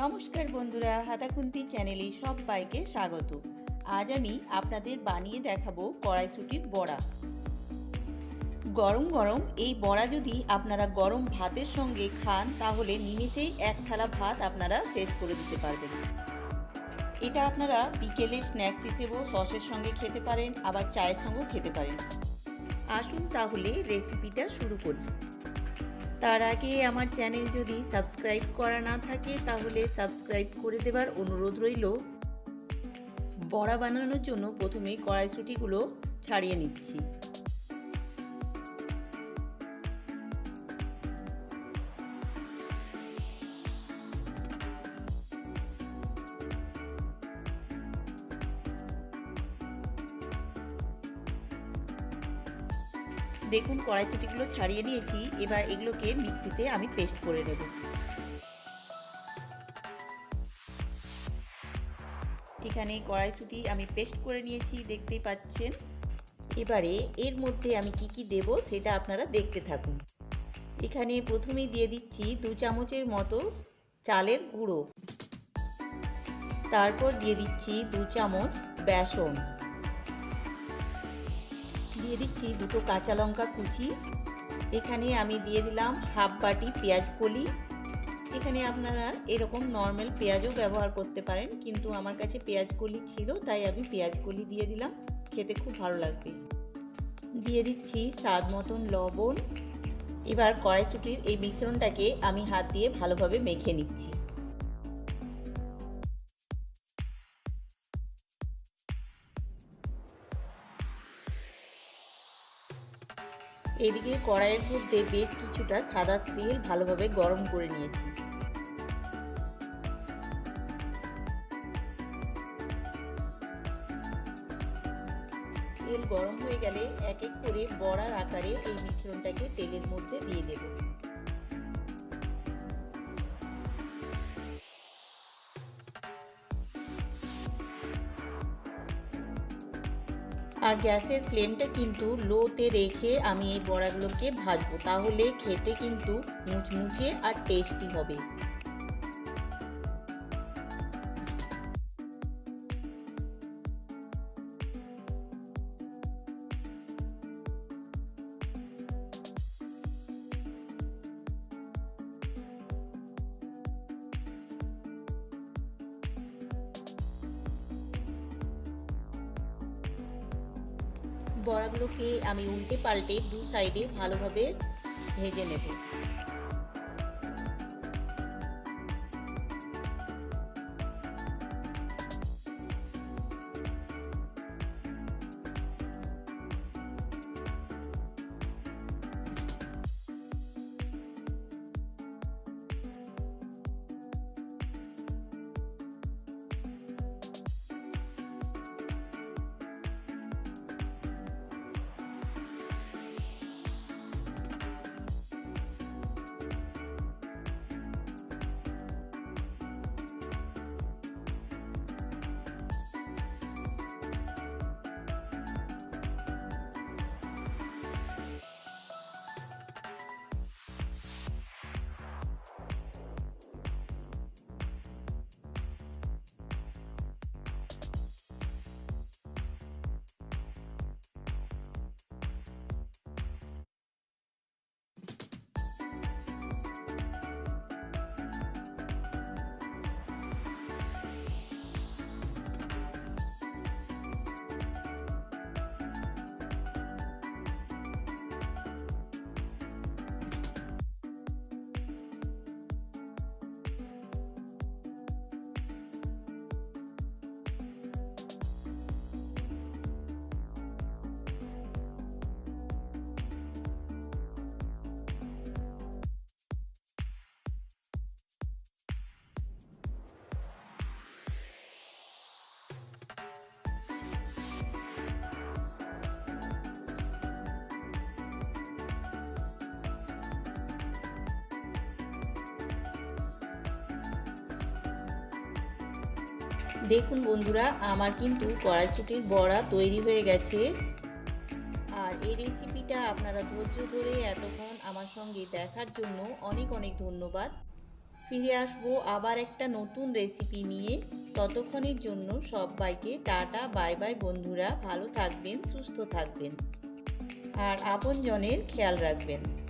নমস্কার বন্ধুরা হাতাখুন্তি চ্যানেলে সব সবাইকে স্বাগত। আজ আমি আপনাদের বানিয়ে দেখাবো কড়াইশুটির বড়া। গরম গরম এই বড়া যদি আপনারা গরম ভাতের সঙ্গে খান, তাহলে নিমিষেই এক থালা ভাত আপনারা শেষ করে দিতে পারবেন। এটা আপনারা বিকেলে স্ন্যাক্স হিসেবেও সসের সঙ্গে খেতে পারেন, আবার চায়ের সঙ্গেও খেতে পারেন। আসুন তাহলে রেসিপিটা শুরু করি। তার আগে আমার চ্যানেল যদি সাবস্ক্রাইব করা না থাকে, তাহলে সাবস্ক্রাইব করে দেবার অনুরোধ রইল। বড়া বানানোর জন্য প্রথমে কড়াইশুটিগুলো ছাড়িয়ে নিচ্ছি। দেখুন, কড়াইশুটিগুলো ছাড়িয়ে নিয়েছি। এবার এগুলোকে মিক্সিতে আমি পেস্ট করে নেব। এখানে কড়াইশুটি আমি পেস্ট করে নিয়েছি, দেখতেই পাচ্ছেন। এবারে এর মধ্যে আমি কি কি দেব সেটা আপনারা দেখতে থাকুন। এখানে প্রথমেই দিয়ে দিচ্ছি দু চামচের মতো চালের গুঁড়ো। তারপর দিয়ে দিচ্ছি দু চামচ বেসন। দিয়ে দিচ্ছি দুটো কাঁচা লঙ্কা কুচি। এখানে আমি দিয়ে দিলাম হাফ বাটি পেঁয়াজ কলি। এখানে আপনারা এরকম নর্মাল পেঁয়াজও ব্যবহার করতে পারেন, কিন্তু আমার কাছে পেঁয়াজ কলি ছিল, তাই আমি পেঁয়াজ কলি দিয়ে দিলাম। খেতে খুব ভালো লাগবে। দিয়ে দিচ্ছি স্বাদ মতন লবণ। এবার কড়াইশুটির এই মিশ্রণটাকে আমি হাত দিয়ে ভালোভাবে মেখে নিচ্ছি। এদিকে কড়াইয়ের মধ্যে বেশ কিছুটা সাদা তেল ভালোভাবে গরম করে নিয়েছি। তেল গরম হয়ে গেলে এক এক করে বড়ার আকারে এই মিশ্রণটাকে তেলের মধ্যে দিয়ে দেব। আর গ্যাসের ফ্লেমটা কিন্তু লোতে রেখে আমি এই বড়াগুলোকে ভাজবো। তাহলে খেতে কিন্তু মুচমুচে আর টেস্টি হবে। বড়াগুলোকে আমি উল্টে পাল্টে দু সাইডে ভালোভাবে ভেজে নেব। দেখুন বন্ধুরা, আমার কিন্তু কড়াইশুটির বড়া তৈরি হয়ে গেছে। আর এই রেসিপিটা আপনারা ধৈর্য ধরে এতক্ষণ আমার সঙ্গে দেখার জন্য অনেক অনেক ধন্যবাদ। ফিরে আসব আবার একটা নতুন রেসিপি নিয়ে। ততক্ষণের জন্য সবাইকে টাটা, বাই বাই বন্ধুরা। ভালো থাকবেন, সুস্থ থাকবেন। আর আপনজনের খেয়াল রাখবেন।